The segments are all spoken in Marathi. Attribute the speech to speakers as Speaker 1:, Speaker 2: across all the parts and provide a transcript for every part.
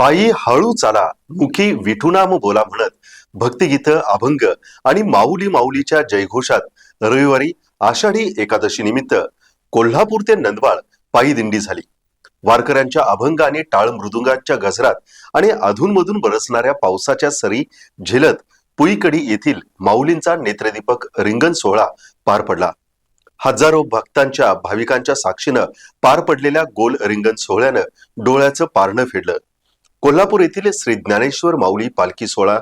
Speaker 1: पायी हळू चाला मुखी विठुनाम बोला म्हणत. भक्तिगीतं अभंग आणि माऊली माऊलीच्या जयघोषात रविवारी आषाढी एकादशी निमित्त कोल्हापूर ते नंदवाळ पायी दिंडी झाली. वारकऱ्यांच्या अभंग आणि टाळ मृदुंगाच्या गजरात आणि अधूनमधून बरसणाऱ्या पावसाच्या सरी झेलत पुईकडी येथील माऊलींचा नेत्रदीपक रिंगण सोहळा पार पडला. हजारो भक्तांच्या भाविकांच्या साक्षीनं पार पडलेल्या गोल रिंगण सोहळ्यानं डोळ्याचं पारणं फेडलं. कोल्हापूर येथील श्री ज्ञानेश्वर माऊली पालखी सोहळा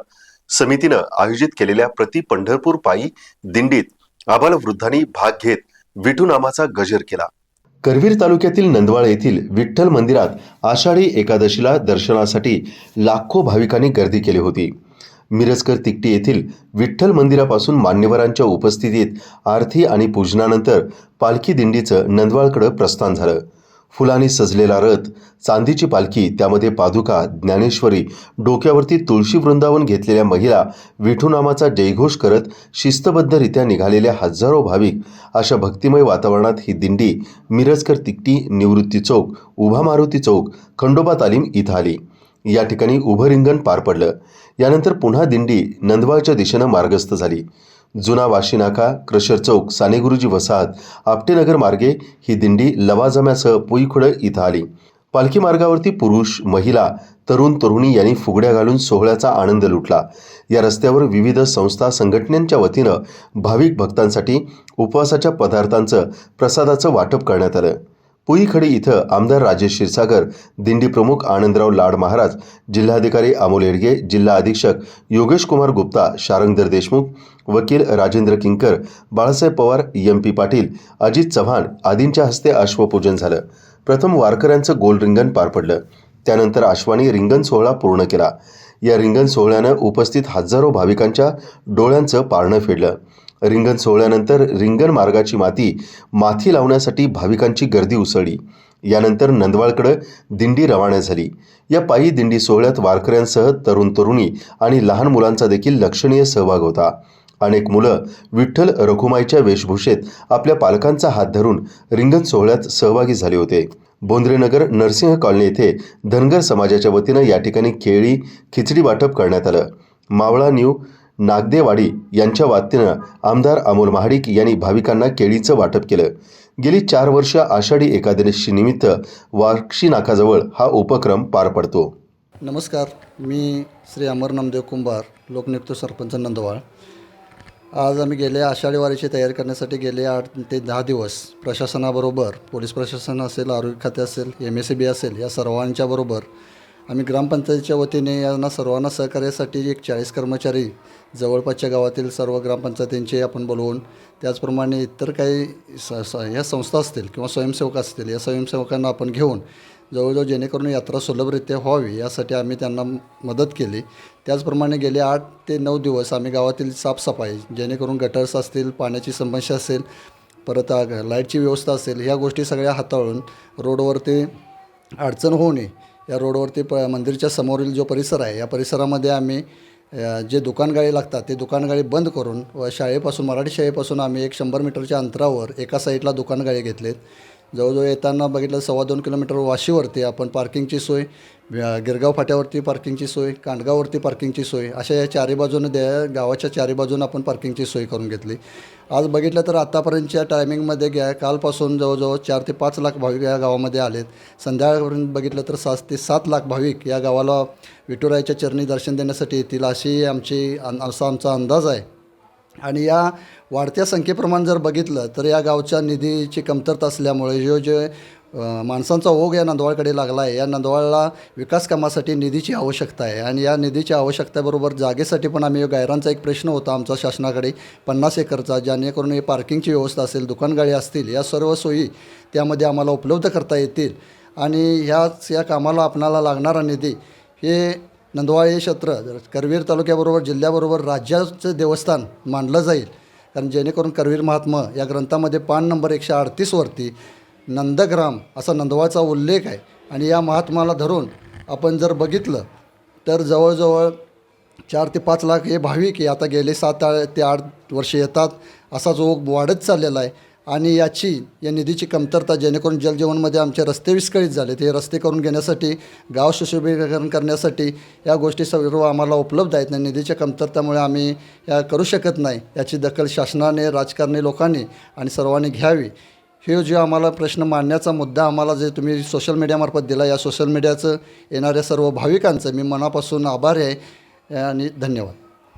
Speaker 1: समितीनं आयोजित केलेल्या प्रति पंढरपूर पायी दिंडीत आबाल वृद्धांनी भाग घेत विठू नामाचा गजर केला. करवीर तालुक्यातील नंदवाळ येथील विठ्ठल मंदिरात आषाढी एकादशीला दर्शनासाठी लाखो भाविकांनी गर्दी केली होती. मिरजकर तिकटी येथील विठ्ठल मंदिरापासून मान्यवरांच्या उपस्थितीत आरती आणि पूजनानंतर पालखी दिंडीचं नंदवाळकडे प्रस्थान झालं. फुलांनी सजलेला रथ चांदीची पालखी त्यामध्ये पादुका ज्ञानेश्वरी डोक्यावरती तुळशी वृंदावन घेतलेल्या महिला विठूनामाचा जयघोष करत शिस्तबद्धरित्या निघालेल्या हजारो भाविक अशा भक्तिमय वातावरणात ही दिंडी मिरजकर तिकटी निवृत्ती चौक उभा मारुती चौक खंडोबा तालीम इथं आली. या ठिकाणी उभं रिंगण पार पडलं. यानंतर पुन्हा दिंडी नंदवाळच्या दिशेनं मार्गस्थ झाली. जुना वाशीनाका क्रशर चौक सानेगुरुजी वसाहत आपटेनगर मार्गे ही दिंडी लवाजम्यासह पुईखुडं इथं आली. पालखी मार्गावरती पुरुष महिला तरुण तरुणी यांनी फुगड्या घालून सोहळ्याचा आनंद लुटला. या रस्त्यावर विविध संस्था संघटनांच्या वतीनं भाविक भक्तांसाठी उपवासाच्या पदार्थांचं प्रसादाचं वाटप करण्यात आलं. पुईखडी इथं आमदार राजेश क्षीरसागर दिंडी प्रमुख आनंदराव लाड महाराज जिल्हाधिकारी अमोल येडगे जिल्हा अधीक्षक योगेश कुमार गुप्ता शारंगधर देशमुख वकील राजेंद्र किंकर बाळासाहेब पवार एम पी पाटील अजित चव्हाण आदींच्या हस्ते अश्वपूजन झालं. प्रथम वारकऱ्यांचं गोल रिंगण पार पडलं. त्यानंतर अश्वानी रिंगण सोहळा पूर्ण केला. या रिंगण सोहळ्यानं उपस्थित हजारो भाविकांच्या डोळ्यांचं पारणं फेडलं. रिंगण सोहळ्यानंतर रिंगण मार्गाची माती माथी लावण्यासाठी भाविकांची गर्दी उसळली. यानंतर नंदवाळकडे दिंडी रवाना झाली. या पायी दिंडी सोहळ्यात वारकऱ्यांसह तरुण तरुणी आणि लहान मुलांचा देखील लक्षणीय सहभाग होता. अनेक मुलं विठ्ठल रखुमाईच्या वेशभूषेत आपल्या पालकांचा हात धरून रिंगण सोहळ्यात सहभागी झाले होते. बोंद्रेनगर नरसिंह कॉलनी येथे धनगर समाजाच्या वतीनं या ठिकाणी केळी खिचडी वाटप करण्यात आलं. मावळा न्यू नागदेवाडी यांच्या वतीनं आमदार अमोल महाडिक यांनी भाविकांना केळीचं वाटप केलं. गेली चार वर्ष आषाढी एकादशी निमित्त वाक्षी नाकाजवळ हा उपक्रम पार पडतो.
Speaker 2: नमस्कार मी श्री अमर नामदेव कुंभार लोकनियुक्त सरपंच नंदवाळ. आज आम्ही गेले आषाढी वारीची तयारी करण्यासाठी गेले आठ ते दहा दिवस प्रशासनाबरोबर पोलीस प्रशासन असेल आरोग्य खाते असेल एम एस सी बी असेल या सर्वांच्याबरोबर आम्ही ग्रामपंचायतीच्या वतीने यांना सर्वांना सहकार्यासाठी एक चाळीस कर्मचारी जवळपासच्या गावातील सर्व ग्रामपंचायतींचे आपण बोलवून त्याचप्रमाणे इतर काही स स ह्या संस्था असतील किंवा स्वयंसेवक असतील या स्वयंसेवकांना आपण घेऊन जवळजवळ जेणेकरून यात्रा सुलभरित्या व्हावी यासाठी आम्ही त्यांना मदत केली. त्याचप्रमाणे गेले आठ ते नऊ दिवस आम्ही गावातील साफसफाई जेणेकरून गटर्स असतील पाण्याची समस्या असेल परत लाईटची व्यवस्था असेल ह्या गोष्टी सगळ्या हाताळून रोडवरती अडचण होऊ नये या रोडवरती प मंदिरच्या समोरील जो परिसर आहे या परिसरामध्ये आम्ही जे दुकानगाळी लागतात ते दुकानगाडी बंद करून व शाळेपासून मराठी शाळेपासून आम्ही एक शंभर मीटरच्या अंतरावर एका साईडला दुकानगाळी घेतलेत. जवळजवळ येताना बघितलं सव्वा दोन किलोमीटर वाशीवरती आपण पार्किंगची सोय गिरगाव फाट्यावरती पार्किंगची सोय कांडगाववरती पार्किंगची सोय अशा या चारी बाजूनं द्या गावाच्या चारी बाजूनं आपण पार्किंगची सोय करून घेतली. आज बघितलं तर आत्तापर्यंतच्या टायमिंगमध्ये घ्या कालपासून जवळजवळ चार ते पाच लाख भाविक या गावामध्ये आलेत. संध्याकाळपर्यंत बघितलं तर सात ते सात लाख भाविक या गावाला विठुरायाच्या चरणी दर्शन देण्यासाठी येतील अशी आमची असा आमचा अंदाज आहे. आणि या वाढत्या संख्येप्रमाणे जर बघितलं तर या गावच्या निधीची कमतरता असल्यामुळे जो जे माणसांचा ओघ या नंदवाळकडे लागला आहे या नंदवाळला विकास कामासाठी निधीची आवश्यकता आहे. आणि या निधीच्या आवश्यकतेबरोबर जागेसाठी पण आम्ही गायरांचा एक प्रश्न होता आमचा शासनाकडे पन्नास एकरचा जेणेकरून हे पार्किंगची व्यवस्था असेल दुकानगाळी असतील या सर्व सोयी त्यामध्ये आम्हाला उपलब्ध करता येतील. आणि ह्याच या कामाला आपणाला लागणारा निधी हे नंदवाळ हे क्षेत्र करवीर तालुक्याबरोबर जिल्ह्याबरोबर राज्याचं देवस्थान मानलं जाईल कारण जेणेकरून करवीर महात्मा या ग्रंथामध्ये पान नंबर एकशे अडतीसवरती नंदग्राम असा नंदवाळचा उल्लेख आहे. आणि या महात्माला धरून आपण जर बघितलं तर जवळजवळ चार ते पाच लाख हे भाविक हे आता गेले सात आ- ते आठ वर्षे येतात असा जो ओघ वाढत चाललेला आहे. आणि याची या निधीची कमतरता जेणेकरून जलजीवनमध्ये आमचे रस्ते विस्कळीत झाले ते रस्ते करून घेण्यासाठी गाव सुशोभीकरण करण्यासाठी या गोष्टी सर्व आम्हाला उपलब्ध आहेत. आणि निधीच्या कमतरतेमुळे आम्ही या करू शकत नाही. याची दखल शासनाने राजकारणी लोकांनी आणि सर्वांनी घ्यावी. हे जे आम्हाला प्रश्न मांडण्याचा मुद्दा आम्हाला जे तुम्ही सोशल मीडियामार्फत दिला या सोशल मीडियाचं येणाऱ्या सर्व भाविकांचं मी मनापासून आभार आहे. आणि धन्यवाद.